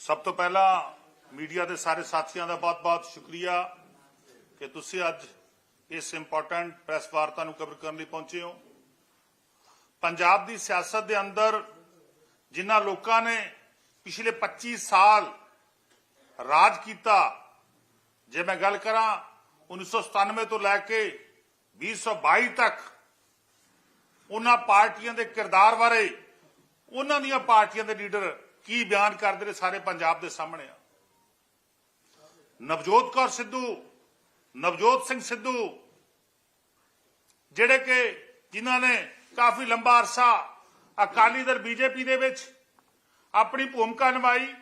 ਸਭ ਤੋਂ ਪਹਿਲਾਂ ਮੀਡੀਆ ਦੇ ਸਾਰੇ ਸਾਥੀਆਂ ਦਾ ਬਹੁਤ-ਬਹੁਤ ਸ਼ੁਕਰੀਆ ਕਿ ਤੁਸੀਂ ਅੱਜ ਇਸ ਇੰਪੋਰਟੈਂਟ ਪ੍ਰੈਸ ਵਾਰਤਾ ਨੂੰ ਕਵਰ ਕਰਨ ਲਈ ਪਹੁੰਚੇ ਹੋ। ਪੰਜਾਬ ਦੀ ਸਿਆਸਤ ਦੇ ਅੰਦਰ ਜਿਨ੍ਹਾਂ ਲੋਕਾਂ ਨੇ ਪਿਛਲੇ 25 ਸਾਲ ਰਾਜ ਕੀਤਾ, ਜੇ ਮੈਂ ਗੱਲ ਕਰਾਂ 1997 ਤੋਂ ਲੈ ਕੇ 2022 ਤੱਕ, ਉਹਨਾਂ ਪਾਰਟੀਆਂ ਦੇ ਕਿਰਦਾਰ ਬਾਰੇ, ਉਹਨਾਂ ਦੀਆਂ ਪਾਰਟੀਆਂ ਦੇ ਲੀਡਰ ਕੀ ਬਿਆਨ ਕਰਦੇ ਨੇ ਸਾਰੇ ਪੰਜਾਬ ਦੇ ਸਾਹਮਣੇ ਆ? ਨਵਜੋਤ ਕੌਰ ਸਿੱਧੂ, ਨਵਜੋਤ ਸਿੰਘ ਸਿੱਧੂ, ਜਿਹੜੇ ਕਿ ਜਿਨ੍ਹਾਂ ਨੇ ਕਾਫੀ ਲੰਬਾ ਅਰਸਾ ਅਕਾਲੀ ਦਲ ਬੀਜੇਪੀ ਦੇ ਵਿੱਚ ਆਪਣੀ ਭੂਮਿਕਾ ਨਿਭਾਈ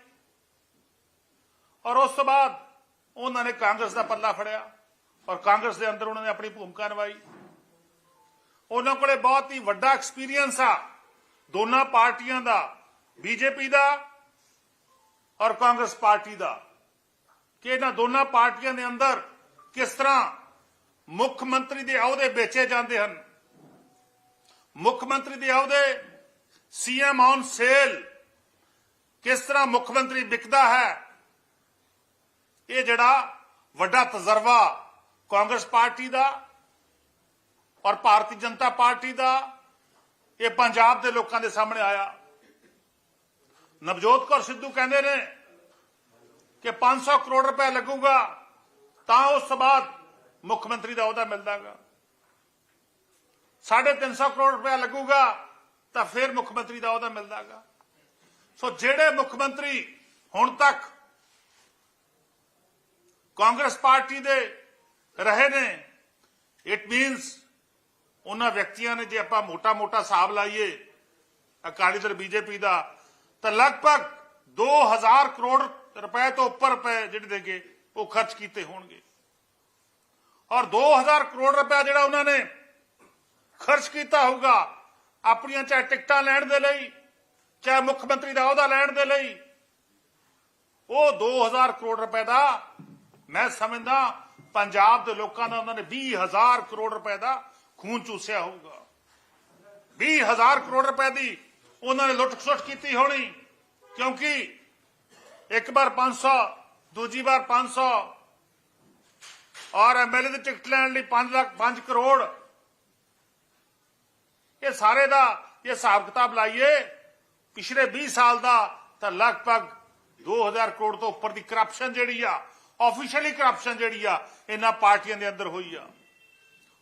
ਔਰ ਉਸ ਤੋਂ ਬਾਅਦ ਉਹਨਾਂ ਨੇ ਕਾਂਗਰਸ ਦਾ ਪੱਲਾ ਫੜਿਆ ਔਰ ਕਾਂਗਰਸ ਦੇ ਅੰਦਰ ਉਹਨਾਂ ਨੇ ਆਪਣੀ ਭੂਮਿਕਾ ਨਿਭਾਈ। ਉਹਨਾਂ ਕੋਲੇ ਬਹੁਤ ਹੀ ਵੱਡਾ ਐਕਸਪੀਰੀਅੰਸ ਆ ਦੋਨਾਂ ਪਾਰਟੀਆਂ ਦਾ ਬੀਜੇਪੀ ਦਾ ਔਰ ਕਾਂਗਰਸ ਪਾਰਟੀ ਦਾ ਕਿ ਇਹਨਾਂ ਦੋਨਾਂ ਪਾਰਟੀਆਂ ਦੇ ਅੰਦਰ ਕਿਸ ਤਰ੍ਹਾਂ ਮੁੱਖ ਮੰਤਰੀ ਦੇ ਅਹੁਦੇ ਵੇਚੇ ਜਾਂਦੇ ਹਨ? ਮੁੱਖ ਮੰਤਰੀ ਦੇ ਅਹੁਦੇ, ਸੀਐਮ ਔਨ ਸੇਲ ਕਿਸ ਤਰ੍ਹਾਂ ਮੁੱਖ ਮੰਤਰੀ ਵਿਕਦਾ ਹੈ? ਇਹ ਜਿਹੜਾ ਵੱਡਾ ਤਜਰਬਾ ਕਾਂਗਰਸ ਪਾਰਟੀ ਦਾ ਔਰ ਭਾਰਤੀ ਜਨਤਾ ਪਾਰਟੀ ਦਾ ਇਹ ਪੰਜਾਬ ਦੇ ਲੋਕਾਂ ਦੇ ਸਾਹਮਣੇ ਆਇਆ। ਨਵਜੋਤ ਕੌਰ ਸਿੱਧੂ ਕਹਿੰਦੇ ਨੇ ਕਿ 500 ਕਰੋੜ ਰੁਪਏ ਲੱਗੂਗਾ, ਤਾਂ ਉਸ ਤੋਂ ਬਾਅਦ ਮੁੱਖ ਮੰਤਰੀ ਦਾ ਅਹੁਦਾ ਮਿਲਦਾਗਾ। 350 ਕਰੋੜ ਰੁਪਏ ਲੱਗੂਗਾ, ਤਾਂ ਫਿਰ ਮੁੱਖ ਮੰਤਰੀ ਦਾ ਅਹੁਦਾ ਮਿਲਦਾਗਾ। ਸੋ ਜਿਹੜੇ ਮੁੱਖ ਮੰਤਰੀ ਹੁਣ ਤੱਕ ਕਾਂਗਰਸ ਪਾਰਟੀ ਦੇ ਰਹੇ ਨੇ ਇਟ ਮੀਨਸ ਉਹਨਾਂ ਵਿਅਕਤੀਆਂ ਨੇ ਜੇ ਆਪਾਂ ਮੋਟਾ-ਮੋਟਾ ਹਿਸਾਬ ਲਾਈਏ, ਅਕਾਲੀ ਦਲ, ਬੀਜੇਪੀ ਦਾ ਤਾਂ ਲਗਭਗ 2000 ਕਰੋੜ ਰੁਪਏ ਤੋਂ ਉੱਪਰ ਰੁਪਏ ਜਿਹੜੇ ਦੇਗੇ, ਉਹ ਖਰਚ ਕੀਤੇ ਹੋਣਗੇ। ਔਰ 2000 ਕਰੋੜ ਰੁਪਏ ਜਿਹੜਾ ਉਹਨਾਂ ਨੇ ਖਰਚ ਕੀਤਾ ਹੋਊਗਾ, ਆਪਣੀਆਂ ਚਾਹੇ ਟਿਕਟਾਂ ਲੈਣ ਦੇ ਲਈ, ਚਾਹੇ ਮੁੱਖ ਮੰਤਰੀ ਦਾ ਅਹੁਦਾ ਲੈਣ ਦੇ ਲਈ, ਉਹ 2000 ਕਰੋੜ ਰੁਪਏ ਦਾ, ਮੈਂ ਸਮਝਦਾ ਪੰਜਾਬ ਦੇ ਲੋਕਾਂ ਦਾ ਉਹਨਾਂ ਨੇ 20000 ਕਰੋੜ ਰੁਪਏ ਦਾ ਖੂਨ ਚੂਸਿਆ ਹੋਊਗਾ। 20000 ਕਰੋੜ ਰੁਪਏ ਦੀ ਉਹਨਾਂ ਨੇ ਲੁੱਟ ਖਸੁੱਟ ਕੀਤੀ ਹੋਣੀ। ਕਿਉਂਕਿ ਇੱਕ ਵਾਰ 500 ਦੂਜੀ ਵਾਰ 500 ਔਰ ਐਮਐਲਏ ਦੀ ਟਿਕਟ ਲੈਣ ਲਈ 5 ਲੱਖ 5 ਕਰੋੜ। ਇਹ ਸਾਰੇ ਦਾ ਇਹ ਹਿਸਾਬ ਕਿਤਾਬ ਲਾਈਏ, ਪਿਛਲੇ 20 ਸਾਲ ਦਾ ਤਾਂ ਲਗਭਗ 2000 ਕਰੋੜ ਤੋਂ ਉੱਪਰ ਦੀ ਕਰਪਸ਼ਨ ਜਿਹੜੀ ਆ ਆਫੀਸ਼ੀਅਲੀ ਕਰਪਸ਼ਨ ਜਿਹੜੀ ਆ, ਇਹਨਾਂ ਪਾਰਟੀਆਂ ਦੇ ਅੰਦਰ ਹੋਈ ਆ।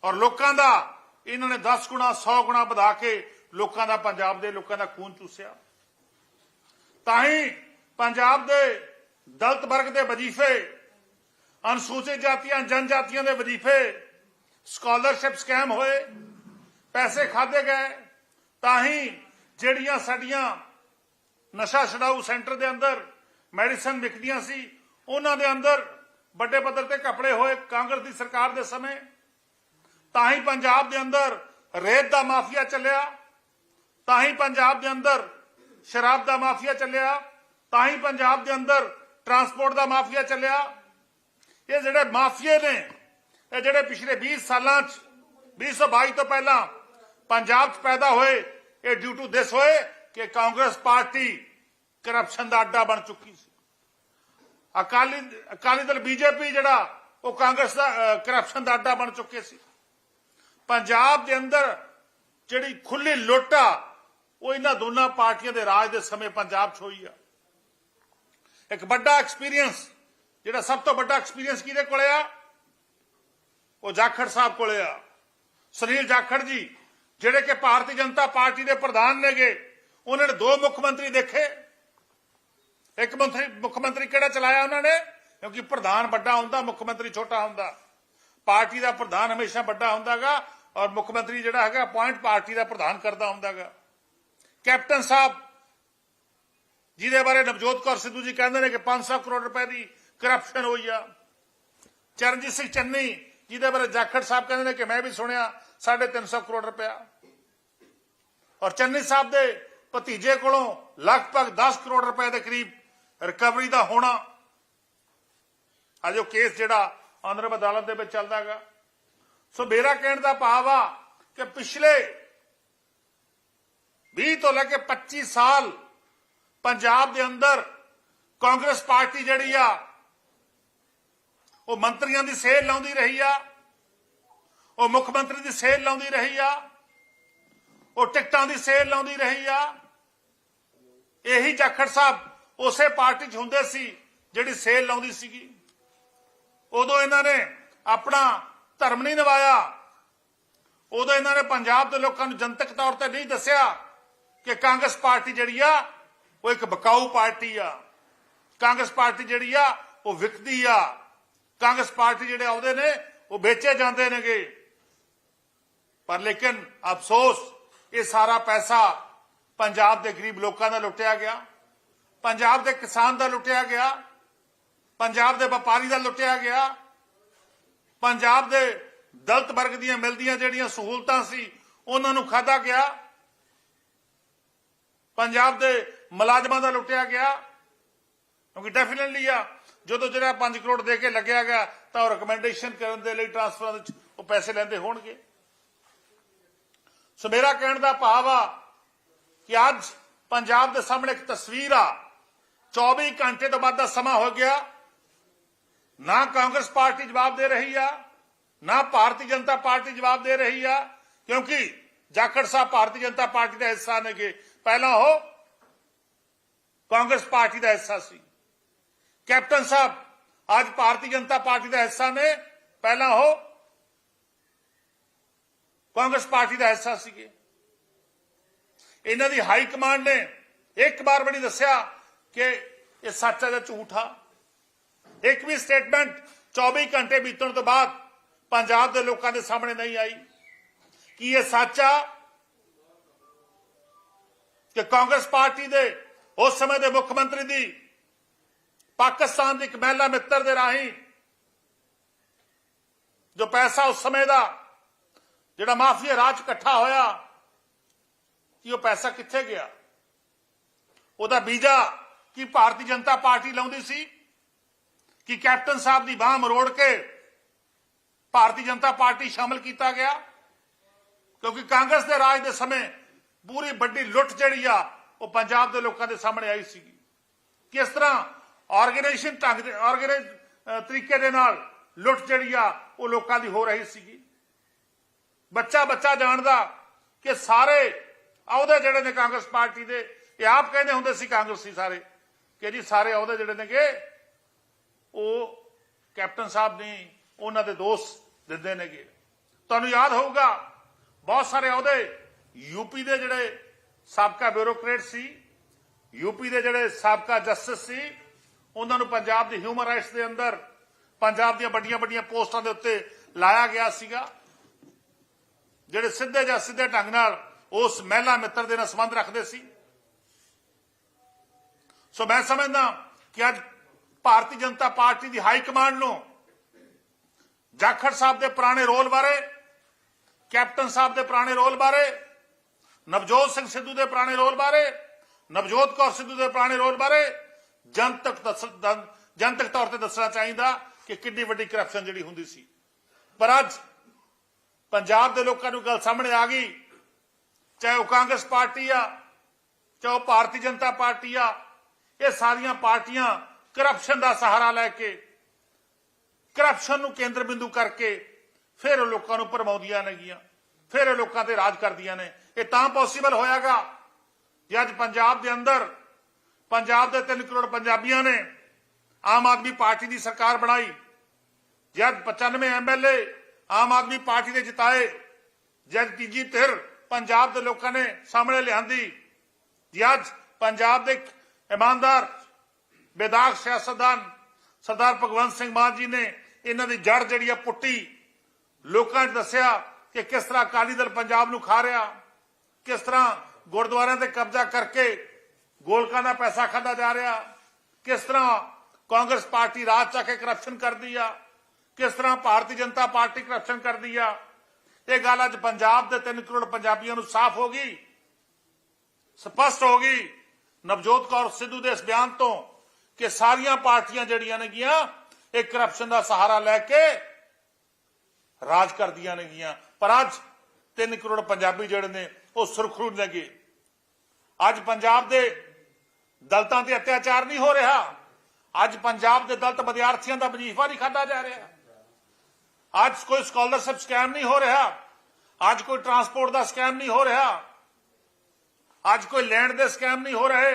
ਔਰ ਲੋਕਾਂ ਦਾ ਇਹਨਾਂ ਨੇ 10 ਗੁਣਾ 100 ਗੁਣਾ ਵਧਾ ਕੇ ਲੋਕਾਂ ਦਾ ਪੰਜਾਬ ਦੇ ਲੋਕਾਂ ਦਾ ਖੂਨ ਚੂਸਿਆ। ਤਾਂ ਹੀ ਪੰਜਾਬ ਦੇ ਦਲਤ ਵਰਗ ਦੇ ਵਜ਼ੀਫੇ, ਅਨੁਸੂਚਿਤ ਜਾਤੀਆਂ, ਜਨਜਾਤੀਆਂ ਦੇ ਵਜ਼ੀਫੇ ਸਕਾਲਰਸ਼ਿਪ ਸਕੈਮ ਹੋਏ, ਪੈਸੇ ਖਾਦੇ ਗਏ, ਤਾਂ ਹੀ ਜਿਹੜੀਆਂ ਸਾਡੀਆਂ ਨਸ਼ਾ ਛਡਾਊ ਸੈਂਟਰ ਦੇ ਅੰਦਰ ਮੈਡੀਸਨ ਵਿਕਦੀਆਂ ਸੀ, ਉਹਨਾਂ ਦੇ ਅੰਦਰ ਵੱਡੇ ਪੱਧਰ ਤੇ ਕਪੜੇ ਹੋਏ ਕਾਂਗਰਸ ਦੀ ਸਰਕਾਰ ਦੇ ਸਮੇਂ, ਤਾਂ ਹੀ ਪੰਜਾਬ ਦੇ ਅੰਦਰ ਰੇਤ ਦਾ ਮਾਫੀਆ ਚੱਲਿਆ। ਤਾਂ ਹੀ ਪੰਜਾਬ ਦੇ ਅੰਦਰ ਸ਼ਰਾਬ ਦਾ ਮਾਫੀਆ ਚੱਲਿਆ ਤਾਂ ਹੀ ਪੰਜਾਬ ਦੇ ਅੰਦਰ ਟਰਾਂਸਪੋਰਟ ਦਾ ਮਾਫੀਆ ਚੱਲਿਆ ਇਹ ਜਿਹੜੇ ਮਾਫੀਏ ਨੇ ਇਹ ਜਿਹੜੇ ਪਿਛਲੇ 20 ਸਾਲਾਂ ਚ 2022 ਤੋਂ ਪਹਿਲਾਂ ਪੰਜਾਬ ਚ ਪੈਦਾ ਹੋਏ ਇਹ ਡਿਊ ਟੂ ਦਿਸ ਹੋਏ ਕਿ ਕਾਂਗਰਸ ਪਾਰਟੀ ਕਰਪਸ਼ਨ ਦਾ ਅੱਡਾ ਬਣ ਚੁੱਕੀ ਸੀ ਅਕਾਲੀ ਅਕਾਲੀ ਦਲ ਬੀਜੇਪੀ ਜਿਹੜਾ ਉਹ ਕਾਂਗਰਸ ਦਾ ਕਰਪਸ਼ਨ ਦਾ ਅੱਡਾ ਬਣ ਚੁੱਕੇ ਸੀ ਪੰਜਾਬ ਦੇ ਅੰਦਰ ਜਿਹੜੀ ਖੁੱਲੀ ਲੁੱਟ ਆ ਉਹ ਇਹਨਾਂ ਦੋਨਾਂ ਪਾਰਟੀਆਂ ਦੇ ਰਾਜ ਦੇ ਸਮੇਂ ਪੰਜਾਬ 'ਚ ਹੋਈ ਆ। ਇੱਕ ਵੱਡਾ ਐਕਸਪੀਰੀਅੰਸ ਜਿਹੜਾ ਸਭ ਤੋਂ ਵੱਡਾ ਐਕਸਪੀਰੀਅੰਸ ਕਿਹਦੇ ਕੋਲੇ ਆ? ਉਹ ਜਾਖੜ ਸਾਹਿਬ ਕੋਲੇ ਆ। ਸੁਨੀਲ ਜਾਖੜ ਜੀ, ਜਿਹੜੇ ਕਿ ਭਾਰਤੀ ਜਨਤਾ ਪਾਰਟੀ ਦੇ ਪ੍ਰਧਾਨ ਨੇਗੇ, ਉਹਨਾਂ ਨੇ ਦੋ ਮੁੱਖ ਮੰਤਰੀ ਦੇਖੇ। ਇੱਕ ਮੰਤਰੀ, ਮੁੱਖ ਮੰਤਰੀ ਕਿਹੜਾ ਚਲਾਇਆ ਉਹਨਾਂ ਨੇ? ਕਿਉਂਕਿ ਪ੍ਰਧਾਨ ਵੱਡਾ ਹੁੰਦਾ, ਮੁੱਖ ਮੰਤਰੀ ਛੋਟਾ ਹੁੰਦਾ। ਪਾਰਟੀ ਦਾ ਪ੍ਰਧਾਨ ਹਮੇਸ਼ਾ ਵੱਡਾ ਹੁੰਦਾਗਾ ਔਰ ਮੁੱਖ ਮੰਤਰੀ ਜਿਹੜਾ ਹੈਗਾ ਪੁਆਇੰਟ ਪਾਰਟੀ ਦਾ ਪ੍ਰਧਾਨ ਕਰਦਾ ਹੁੰਦਾਗਾ। ਕੈਪਟਨ ਸਾਹਿਬ, ਜਿਹਦੇ ਬਾਰੇ ਨਵਜੋਤ ਕੌਰ ਸਿੱਧੂ ਜੀ ਕਹਿੰਦੇ ਨੇ ਕਿ 500 ਕਰੋੜ ਰੁਪਏ ਦੀ ਕਰਪਸ਼ਨ ਹੋਈ ਆ। ਚਰਨਜੀਤ ਸਿੰਘ ਚੰਨੀ, ਜਿਹਦੇ ਬਾਰੇ ਜਾਖੜ ਸਾਹਿਬ ਕਹਿੰਦੇ ਨੇ ਕਿ ਮੈਂ ਵੀ ਸੁਣਿਆ 350 ਕਰੋੜ ਰੁਪਇਆ। ਔਰ ਚੰਨੀ ਸਾਹਿਬ ਦੇ ਭਤੀਜੇ ਕੋਲੋਂ ਲਗਭਗ 10 ਕਰੋੜ ਰੁਪਏ ਦੇ ਕਰੀਬ ਰਿਕਵਰੀ ਦਾ ਹੋਣਾ। ਅਜੋ ਕੇਸ ਜਿਹੜਾ ਆਨਰੇਬਲ ਅਦਾਲਤ ਦੇ ਵਿੱਚ ਚੱਲਦਾਗਾ ਸੋ ਮੇਰਾ ਕਹਿਣ ਦਾ ਭਾਵ ਆ ਕਿ ਪਿਛਲੇ 20 ਤੋਂ ਲੈ ਕੇ 25 ਸਾਲ ਪੰਜਾਬ ਦੇ ਅੰਦਰ ਕਾਂਗਰਸ ਪਾਰਟੀ ਜਿਹੜੀ ਆ, ਉਹ ਮੰਤਰੀਆਂ ਦੀ ਸੇਲ ਲਾਉਂਦੀ ਰਹੀ ਆ, ਉਹ ਮੁੱਖ ਮੰਤਰੀ ਦੀ ਸੇਲ ਲਾਉਂਦੀ ਰਹੀ ਆ, ਉਹ ਟਿਕਟਾਂ ਦੀ ਸੇਲ ਲਾਉਂਦੀ ਰਹੀ ਆ। ਇਹੀ ਜਾਖੜ ਸਾਹਿਬ ਉਸੇ ਪਾਰਟੀ 'ਚ ਹੁੰਦੇ ਸੀ ਜਿਹੜੀ ਸੇਲ ਲਾਉਂਦੀ ਸੀਗੀ। ਉਦੋਂ ਇਹਨਾਂ ਨੇ ਆਪਣਾ ਧਰਮ ਨਹੀਂ ਨਿਭਾਇਆ ਉਦੋਂ ਇਹਨਾਂ ਨੇ ਪੰਜਾਬ ਦੇ ਲੋਕਾਂ ਨੂੰ ਜਨਤਕ ਤੌਰ ਤੇ ਨਹੀਂ ਦੱਸਿਆ ਕਿ ਕਾਂਗਰਸ ਪਾਰਟੀ ਜਿਹੜੀ ਆ, ਉਹ ਇੱਕ ਬਕਾਊ ਪਾਰਟੀ ਆ। ਕਾਂਗਰਸ ਪਾਰਟੀ ਜਿਹੜੀ ਆ, ਉਹ ਵਿਕਦੀ ਆ। ਕਾਂਗਰਸ ਪਾਰਟੀ ਜਿਹੜੇ ਆਉਂਦੇ ਨੇ, ਉਹ ਵੇਚੇ ਜਾਂਦੇ ਨੇਗੇ। ਪਰ ਲੇਕਿਨ ਅਫਸੋਸ, ਇਹ ਸਾਰਾ ਪੈਸਾ ਪੰਜਾਬ ਦੇ ਗਰੀਬ ਲੋਕਾਂ ਦਾ ਲੁੱਟਿਆ ਗਿਆ। ਪੰਜਾਬ ਦੇ ਕਿਸਾਨ ਦਾ ਲੁੱਟਿਆ ਗਿਆ। ਪੰਜਾਬ ਦੇ ਵਪਾਰੀ ਦਾ ਲੁੱਟਿਆ ਗਿਆ। ਪੰਜਾਬ ਦੇ ਦਲਤ ਵਰਗ ਦੀਆਂ ਮਿਲਦੀਆਂ ਜਿਹੜੀਆਂ ਸਹੂਲਤਾਂ ਸੀ, ਉਹਨਾਂ ਨੂੰ ਖਾਦਾ ਗਿਆ। ਪੰਜਾਬ ਦੇ ਮੁਲਾਜ਼ਮਾਂ ਦਾ ਲੁੱਟਿਆ ਗਿਆ। ਕਿਉਂਕਿ ਡੈਫੀਨਿਟਲੀ ਆ, ਜਦੋਂ ਜਿਹੜਾ 5 ਕਰੋੜ ਦੇ ਕੇ ਲੱਗਿਆ ਗਿਆ, ਤਾਂ ਉਹ ਰეკਮੈਂਡੇਸ਼ਨ ਕਰਨ ਦੇ ਲਈ ਟ੍ਰਾਂਸਫਰਾਂ ਦੇ ਉਹ ਪੈਸੇ ਲੈਂਦੇ ਹੋਣਗੇ। ਸੋ ਮੇਰਾ ਕਹਿਣ ਦਾ ਭਾਵ ਆ ਕਿ ਅੱਜ ਪੰਜਾਬ ਦੇ ਸਾਹਮਣੇ ਇੱਕ ਤਸਵੀਰ ਆ। 24 ਘੰਟੇ ਤੋਂ ਬਾਅਦ ਦਾ ਸਮਾਂ ਹੋ ਗਿਆ। ਨਾ ਕਾਂਗਰਸ ਪਾਰਟੀ ਜਵਾਬ ਦੇ ਰਹੀ ਆ, ਨਾ ਭਾਰਤੀ ਜਨਤਾ ਪਾਰਟੀ ਜਵਾਬ ਦੇ ਰਹੀ ਆ, ਕਿਉਂਕਿ ਜਾਖੜ ਸਾਹਿਬ ਭਾਰਤੀ ਜਨਤਾ ਪਾਰਟੀ ਦਾ ਹਿੱਸਾ ਨੇਗੇ। ਪਹਿਲਾਂ ਉਹ ਕਾਂਗਰਸ ਪਾਰਟੀ ਦਾ ਹਿੱਸਾ ਸੀ ਕੈਪਟਨ ਸਾਹਿਬ ਅੱਜ ਭਾਰਤੀ ਜਨਤਾ ਪਾਰਟੀ ਦਾ ਹਿੱਸਾ ਨੇ ਪਹਿਲਾਂ ਉਹ ਕਾਂਗਰਸ ਪਾਰਟੀ ਦਾ ਹਿੱਸਾ ਸੀਗੇ ਇਹਨਾਂ ਦੀ ਹਾਈ ਕਮਾਂਡ ਨੇ ਇੱਕ ਵਾਰ ਵੀ ਨਹੀਂ ਦੱਸਿਆ ਕਿ ਇਹ ਸੱਚ ਹੈ ਜਾਂ ਝੂਠ ਆ ਇੱਕ ਵੀ ਸਟੇਟਮੈਂਟ 24 ਘੰਟੇ ਬੀਤਣ ਤੋਂ ਬਾਅਦ ਪੰਜਾਬ ਦੇ ਲੋਕਾਂ ਦੇ ਸਾਹਮਣੇ ਨਹੀਂ ਆਈ ਕੀ ਇਹ ਸੱਚ ਆ ਕਿ ਕਾਂਗਰਸ ਪਾਰਟੀ ਦੇ ਉਸ ਸਮੇਂ ਦੇ ਮੁੱਖ ਮੰਤਰੀ ਦੀ, ਪਾਕਿਸਤਾਨ ਦੀ ਇੱਕ ਮਹਿਲਾ ਮਿੱਤਰ ਦੇ ਰਾਹੀਂ ਜੋ ਪੈਸਾ ਉਸ ਸਮੇਂ ਦਾ ਜਿਹੜਾ ਮਾਫੀਆ ਰਾਜ ਇਕੱਠਾ ਹੋਇਆ ਕਿ ਉਹ ਪੈਸਾ ਕਿੱਥੇ ਗਿਆ? ਉਹਦਾ ਬੀਜਾ ਕੀ ਭਾਰਤੀ ਜਨਤਾ ਪਾਰਟੀ ਲਾਉਂਦੀ ਸੀ? ਕਿ ਕੈਪਟਨ ਸਾਹਿਬ ਦੀ ਬਾਹ ਮਰੋੜ ਕੇ ਭਾਰਤੀ ਜਨਤਾ ਪਾਰਟੀ ਸ਼ਾਮਲ ਕੀਤਾ ਗਿਆ? ਕਿਉਂਕਿ ਕਾਂਗਰਸ ਦੇ ਰਾਜ ਦੇ ਸਮੇਂ ਪੂਰੀ ਵੱਡੀ ਲੁੱਟ ਜਿਹੜੀ ਆ, ਉਹ ਪੰਜਾਬ ਦੇ ਲੋਕਾਂ ਦੇ ਸਾਹਮਣੇ ਆਈ ਸੀਗੀ। ਕਿਸ ਤਰ੍ਹਾਂ ਆਰਗੇਨਾਈਜੇਸ਼ਨ ਢੰਗ ਦੇ ਆਰਗੇਨਾਈਜ਼ ਤਰੀਕੇ ਦੇ ਨਾਲ ਲੁੱਟ ਜਿਹੜੀ ਆ, ਉਹ ਲੋਕਾਂ ਦੀ ਹੋ ਰਹੀ ਸੀਗੀ। ਬੱਚਾ ਬੱਚਾ ਜਾਣਦਾ ਕਿ ਸਾਰੇ ਅਹੁਦੇ ਜਿਹੜੇ ਨੇ ਕਾਂਗਰਸ ਪਾਰਟੀ ਦੇ, ਇਹ ਆਪ ਕਹਿੰਦੇ ਹੁੰਦੇ ਸੀ ਕਾਂਗਰਸੀ ਸਾਰੇ, ਕਿ ਜੀ ਸਾਰੇ ਅਹੁਦੇ ਜਿਹੜੇ ਨੇਗੇ, ਉਹ ਕੈਪਟਨ ਸਾਹਿਬ ਨੇ ਉਹਨਾਂ ਦੇ ਦੋਸਤ ਦਿੰਦੇ ਨੇਗੇ। ਤੁਹਾਨੂੰ ਯਾਦ ਹੋਊਗਾ, ਬਹੁਤ ਸਾਰੇ ਅਹੁਦੇ ਯੂਪੀ ਦੇ ਜਿਹੜੇ ਸਾਬਕਾ ਬਿਊਰੋਕ੍ਰੇਟ ਸੀ, ਯੂਪੀ ਦੇ ਜਿਹੜੇ ਸਾਬਕਾ ਜਸਟਿਸ ਸੀ, ਉਹਨਾਂ ਨੂੰ ਪੰਜਾਬ ਦੇ ਹਿਊਮਨ ਰਾਈਟਸ ਦੇ ਅੰਦਰ, ਪੰਜਾਬ ਦੀਆਂ ਵੱਡੀਆਂ ਵੱਡੀਆਂ ਪੋਸਟਾਂ ਦੇ ਉੱਤੇ ਲਾਇਆ ਗਿਆ ਸੀਗਾ। ਜਿਹੜੇ ਸਿੱਧੇ ਜਾਂ ਸਿੱਧੇ ਢੰਗ ਨਾਲ ਉਸ ਮਹਿਲਾ ਮਿੱਤਰ ਦੇ ਨਾਲ ਸੰਬੰਧ ਰੱਖਦੇ ਸੀ। ਸੋ ਮੈਂ ਸਮਝਦਾ ਕਿ ਅੱਜ ਭਾਰਤੀ ਜਨਤਾ ਪਾਰਟੀ ਦੀ ਹਾਈ ਕਮਾਂਡ ਨੂੰ ਜਾਖੜ ਸਾਹਿਬ ਦੇ ਪੁਰਾਣੇ ਰੋਲ ਬਾਰੇ, ਕੈਪਟਨ ਸਾਹਿਬ ਦੇ ਪੁਰਾਣੇ ਰੋਲ ਬਾਰੇ ਨਵਜੋਤ ਸਿੰਘ ਸਿੱਧੂ ਦੇ ਪੁਰਾਣੇ ਰੋਲ ਬਾਰੇ, ਨਵਜੋਤ ਕੌਰ ਸਿੱਧੂ ਦੇ ਪੁਰਾਣੇ ਰੋਲ ਬਾਰੇ ਜਨਤਕ ਜਨਤਕ ਤੌਰ ਤੇ ਦੱਸਣਾ ਚਾਹੀਦਾ ਕਿ ਕਿੰਨੀ ਵੱਡੀ ਕਰਪਸ਼ਨ ਜਿਹੜੀ ਹੁੰਦੀ ਸੀ। ਪਰ ਅੱਜ ਪੰਜਾਬ ਦੇ ਲੋਕਾਂ ਨੂੰ ਗੱਲ ਸਾਹਮਣੇ ਆ ਗਈ। ਚਾਹੇ ਉਹ ਕਾਂਗਰਸ ਪਾਰਟੀ ਆ, ਚਾਹੇ ਉਹ ਭਾਰਤੀ ਜਨਤਾ ਪਾਰਟੀ ਆ, ਇਹ ਸਾਰੀਆਂ ਪਾਰਟੀਆਂ ਕਰਪਸ਼ਨ ਦਾ ਸਹਾਰਾ ਲੈ ਕੇ ਕਰਪਸ਼ਨ ਨੂੰ ਕੇਂਦਰ ਬਿੰਦੂ ਕਰਕੇ ਫਿਰ ਉਹ ਲੋਕਾਂ ਨੂੰ ਭਰਮਾਉਂਦੀਆਂ ਨੇਗੀਆਂ, ਫਿਰ ਉਹ ਲੋਕਾਂ ਤੇ ਰਾਜ ਕਰਦੀਆਂ ਨੇ। ਇਹ ਤਾਂ ਪੋਸੀਬਲ ਹੋਇਆਗਾ ਜੇ ਅੱਜ ਪੰਜਾਬ ਦੇ ਅੰਦਰ ਪੰਜਾਬ ਦੇ 3 ਕਰੋੜ ਪੰਜਾਬੀਆਂ ਨੇ ਆਮ ਆਦਮੀ ਪਾਰਟੀ ਦੀ ਸਰਕਾਰ ਬਣਾਈ ਜਦ 95 ਐਮਐਲਏ ਆਮ ਆਦਮੀ ਪਾਰਟੀ ਦੇ ਜਿਤਾਏ ਜਦ ਤੀਜੀ ਧਿਰ ਪੰਜਾਬ ਦੇ ਲੋਕਾਂ ਨੇ ਸਾਹਮਣੇ ਲਿਆਂਦੀ ਜੀ ਅੱਜ ਪੰਜਾਬ ਦੇ ਇੱਕ ਇਮਾਨਦਾਰ ਬੇਦਾਗ ਸਿਆਸਤਦਾਨ ਸਰਦਾਰ ਭਗਵੰਤ ਸਿੰਘ ਮਾਨ ਜੀ ਨੇ ਇਹਨਾਂ ਦੀ ਜੜ ਜਿਹੜੀ ਆ ਪੁੱਟੀ ਲੋਕਾਂ 'ਚ ਦੱਸਿਆ ਕਿ ਕਿਸ ਤਰ੍ਹਾਂ ਅਕਾਲੀ ਦਲ ਪੰਜਾਬ ਨੂੰ ਖਾ ਰਿਹਾ ਕਿਸ ਤਰ੍ਹਾਂ ਗੁਰਦੁਆਰਿਆਂ ਤੇ ਕਬਜ਼ਾ ਕਰਕੇ ਗੋਲਕਾਂ ਦਾ ਪੈਸਾ ਖਾਦਾ ਜਾ ਰਿਹਾ? ਕਿਸ ਤਰ੍ਹਾਂ ਕਾਂਗਰਸ ਪਾਰਟੀ ਰਾਜ ਚ ਕੇ ਕਰਪਸ਼ਨ ਕਰਦੀ ਆ? ਕਿਸ ਤਰ੍ਹਾਂ ਭਾਰਤੀ ਜਨਤਾ ਪਾਰਟੀ ਕਰਪਸ਼ਨ ਕਰਦੀ ਆ? ਇਹ ਗੱਲ ਅੱਜ ਪੰਜਾਬ ਦੇ 3 ਕਰੋੜ ਪੰਜਾਬੀਆਂ ਨੂੰ ਸਾਫ਼ ਹੋ ਗਈ, ਸਪਸ਼ਟ ਹੋ ਗਈ। ਨਵਜੋਤ ਕੌਰ ਸਿੱਧੂ ਦੇ ਇਸ ਬਿਆਨ ਤੋਂ ਕਿ ਸਾਰੀਆਂ ਪਾਰਟੀਆਂ ਜਿਹੜੀਆਂ ਨੇਗੀਆਂ, ਇਹ ਕਰਪਸ਼ਨ ਦਾ ਸਹਾਰਾ ਲੈ ਕੇ ਰਾਜ ਕਰਦੀਆਂ ਨੇਗੀਆਂ। ਪਰ ਅੱਜ 3 ਕਰੋੜ ਪੰਜਾਬੀ ਜਿਹੜੇ ਨੇ ਉਹ ਸੁਰਖਰੂ ਨੇਗੇ ਅੱਜ ਪੰਜਾਬ ਦੇ ਦਲਤਾਂ ਤੇ ਅਤਿਆਚਾਰ ਨਹੀਂ ਹੋ ਰਿਹਾ। ਅੱਜ ਪੰਜਾਬ ਦੇ ਦਲਤ ਵਿਦਿਆਰਥੀਆਂ ਦਾ ਵਜੀਫਾ ਨਹੀਂ ਖਾਦਾ ਜਾ ਰਿਹਾ। ਅੱਜ ਕੋਈ ਸਕਾਲਰਸ਼ਿਪ ਸਕੈਮ ਨਹੀਂ ਹੋ ਰਿਹਾ। ਅੱਜ ਕੋਈ ਟਰਾਂਸਪੋਰਟ ਦਾ ਸਕੈਮ ਨਹੀਂ ਹੋ ਰਿਹਾ। ਅੱਜ ਕੋਈ ਲੈਂਡ ਦੇ ਸਕੈਮ ਨਹੀਂ ਹੋ ਰਹੇ।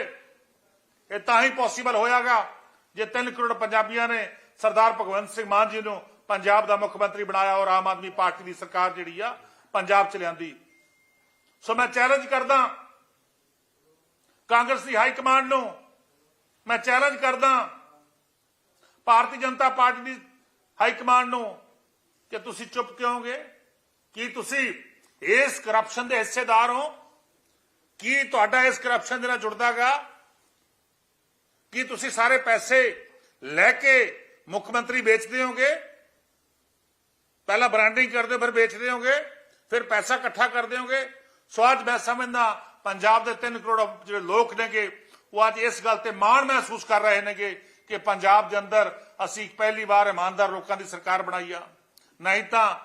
ਇਹ ਤਾਂ ਹੀ ਪੋਸੀਬਲ ਹੋਇਆਗਾ ਜੇ 3 ਕਰੋੜ ਪੰਜਾਬੀਆਂ ਨੇ ਸਰਦਾਰ ਭਗਵੰਤ ਸਿੰਘ ਮਾਨ ਜੀ ਨੂੰ ਪੰਜਾਬ ਦਾ ਮੁੱਖ ਮੰਤਰੀ ਬਣਾਇਆ ਔਰ ਆਮ ਆਦਮੀ ਪਾਰਟੀ ਦੀ ਸਰਕਾਰ ਜਿਹੜੀ ਆ, ਪੰਜਾਬ ਚ ਲਿਆਂਦੀ। ਸੋ ਮੈਂ ਚੈਲੰਜ ਕਰਦਾ। ਕਾਂਗਰਸ ਦੀ ਹਾਈ ਕਮਾਂਡ ਨੂੰ ਮੈਂ ਚੈਲੰਜ ਕਰਦਾ। ਭਾਰਤੀ ਜਨਤਾ ਪਾਰਟੀ ਦੀ ਹਾਈ ਕਮਾਂਡ ਨੂੰ ਕਿ ਤੁਸੀਂ ਚੁੱਪ ਕਿਉਂਗੇ ਕੀ ਤੁਸੀਂ ਇਸ ਕਰਪਸ਼ਨ ਦੇ ਹਿੱਸੇਦਾਰ ਹੋ? ਕੀ ਤੁਹਾਡਾ ਇਸ ਕਰਪਸ਼ਨ ਦੇ ਨਾਲ ਜੁੜਦਾਗਾ? ਕੀ ਤੁਸੀਂ ਸਾਰੇ ਪੈਸੇ ਲੈ ਕੇ ਮੁੱਖ ਮੰਤਰੀ ਵੇਚਦੇ ਹੋਗੇ? ਪਹਿਲਾਂ ਬ੍ਰਾਂਡਿੰਗ ਕਰਦੇ ਹੋ, ਫਿਰ ਵੇਚਦੇ ਹੋਗੇ ਫਿਰ ਪੈਸਾ ਇਕੱਠਾ ਕਰਦੇ ਹੋਗੇ। ਸੋ ਅੱਜ ਮੈਂ ਸਮਝਦਾ ਪੰਜਾਬ ਦੇ 3 ਕਰੋੜ ਜਿਹੜੇ ਲੋਕ ਨੇਗੇ, ਉਹ ਅੱਜ ਇਸ ਗੱਲ ਤੇ ਮਾਣ ਮਹਿਸੂਸ ਕਰ ਰਹੇ ਨੇਗੇ ਕਿ ਪੰਜਾਬ ਦੇ ਅੰਦਰ ਅਸੀਂ ਪਹਿਲੀ ਵਾਰ ਇਮਾਨਦਾਰ ਲੋਕਾਂ ਦੀ ਸਰਕਾਰ ਬਣਾਈ ਆ। ਨਹੀਂ ਤਾਂ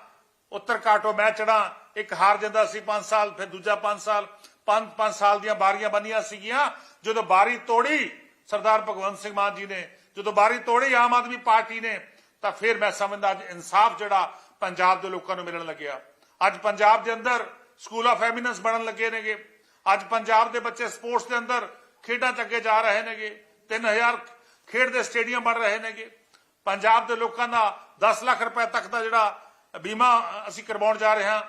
ਉੱਤਰ ਕਾਟੋ ਮੈਂ ਚੜਾ ਇੱਕ ਹਾਰ ਜਾਂਦਾ ਸੀ 5 ਸਾਲ, ਫਿਰ ਦੂਜਾ 5 ਸਾਲ 5 5 ਸਾਲ ਦੀਆਂ ਬਾਰੀਆਂ ਬੰਨੀਆਂ ਸੀਗੀਆਂ, ਜਦੋਂ ਬਾਰੀ ਤੋੜੀ ਸਰਦਾਰ ਭਗਵੰਤ ਸਿੰਘ ਮਾਨ ਜੀ ਨੇ, ਜਦੋਂ ਬਾਰੀ ਤੋੜੀ ਆਮ ਆਦਮੀ ਪਾਰਟੀ ਨੇ, ਤਾਂ ਫਿਰ ਮੈਂ ਸਮਝਦਾ ਅੱਜ ਇਨਸਾਫ ਜਿਹੜਾ ਪੰਜਾਬ ਦੇ ਲੋਕਾਂ ਨੂੰ ਮਿਲਣ ਲੱਗਿਆ। ਅੱਜ ਪੰਜਾਬ ਦੇ ਅੰਦਰ ਸਕੂਲ ਆਫ ਐਮੀਨੈਂਸ ਬਣਨ ਲੱਗੇ ਨੇਗੇ। ਅੱਜ ਪੰਜਾਬ ਦੇ ਬੱਚੇ ਸਪੋਰਟਸ ਦੇ ਅੰਦਰ ਖੇਡਾਂ ਚ ਅੱਗੇ ਜਾ ਰਹੇ ਨੇਗੇ। 3000 ਖੇਡ ਦੇ ਸਟੇਡੀਅਮ ਬਣ ਰਹੇ ਨੇਗੇ। ਪੰਜਾਬ ਦੇ ਲੋਕਾਂ ਦਾ 10 ਲੱਖ ਰੁਪਏ ਤੱਕ ਦਾ ਜਿਹੜਾ ਬੀਮਾ ਅਸੀਂ ਕਰਵਾਉਣ ਜਾ ਰਹੇ ਹਾਂ।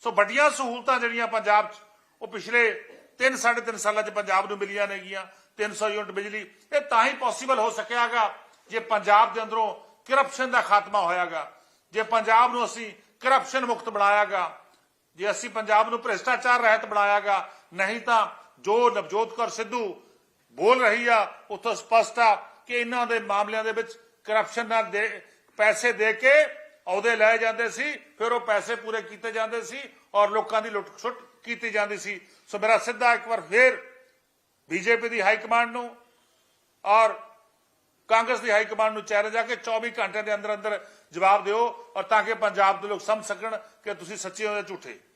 ਸੋ ਵੱਡੀਆਂ ਸਹੂਲਤਾਂ ਜਿਹੜੀਆਂ ਪੰਜਾਬ 'ਚ, ਉਹ ਪਿਛਲੇ 3 3.5 ਸਾਲਾਂ 'ਚ ਪੰਜਾਬ ਨੂੰ ਮਿਲੀਆਂ ਨੇਗੀਆਂ। 300 ਯੂਨਿਟ ਬਿਜਲੀ। ਇਹ ਤਾਂ ਹੀ ਪੋਸੀਬਲ ਹੋ ਸਕਿਆਗਾ ਜੇ ਪੰਜਾਬ ਦੇ ਅੰਦਰੋਂ ਕਰਪਸ਼ਨ ਦਾ ਖਾਤਮਾ ਹੋਇਆਗਾ। ਜੇ ਪੰਜਾਬ ਨੂੰ ਅਸੀਂ ਕਰਪਸ਼ਨ ਮੁਕਤ ਬਣਾਇਆਗਾ। ਜੇ ਅਸੀਂ ਪੰਜਾਬ ਨੂੰ ਭ੍ਰਿਸ਼ਟਾਚਾਰ ਰਹਿਤ ਬਣਾਇਆਗਾ, ਨਹੀਂ ਤਾਂ ਜੋ ਨਵਜੋਤ ਕੌਰ ਸਿੱਧੂ ਬੋਲ ਰਹੀ ਆ, ਉੱਥੋਂ ਸਪਸ਼ਟ ਆ ਕਿ ਇਹਨਾਂ ਦੇ ਮਾਮਲਿਆਂ ਦੇ ਵਿੱਚ ਕਰਪਸ਼ਨ ਨਾਲ ਦੇ, ਪੈਸੇ ਦੇ ਕੇ ਅਹੁਦੇ ਲਏ ਜਾਂਦੇ ਸੀ, ਫਿਰ ਉਹ ਪੈਸੇ ਪੂਰੇ ਕੀਤੇ ਜਾਂਦੇ ਸੀ ਔਰ ਲੋਕਾਂ ਦੀ ਲੁੱਟ ਖੁੱਟ ਕੀਤੀ ਜਾਂਦੀ ਸੀ। ਸੋ ਮੇਰਾ ਸਿੱਧਾ ਇੱਕ ਵਾਰ ਫੇਰ ਬੀਜੇਪੀ ਦੀ ਹਾਈ ਕਮਾਂਡ ਨੂੰ ਔਰ ਕਾਂਗਰਸ ਦੀ ਹਾਈ ਕਮਾਂਡ ਨੂੰ ਚੈਲੰਜ ਆ ਕਿ 24 ਘੰਟਿਆਂ ਦੇ ਅੰਦਰ ਅੰਦਰ ਜਵਾਬ ਦਿਓ ਔਰ ਤਾਂ ਕਿ ਪੰਜਾਬ ਦੇ ਲੋਕ ਸਮਝ ਸਕਣ ਕਿ ਤੁਸੀਂ ਸੱਚੇ ਹੋ ਜਾਂ ਝੂਠੇ।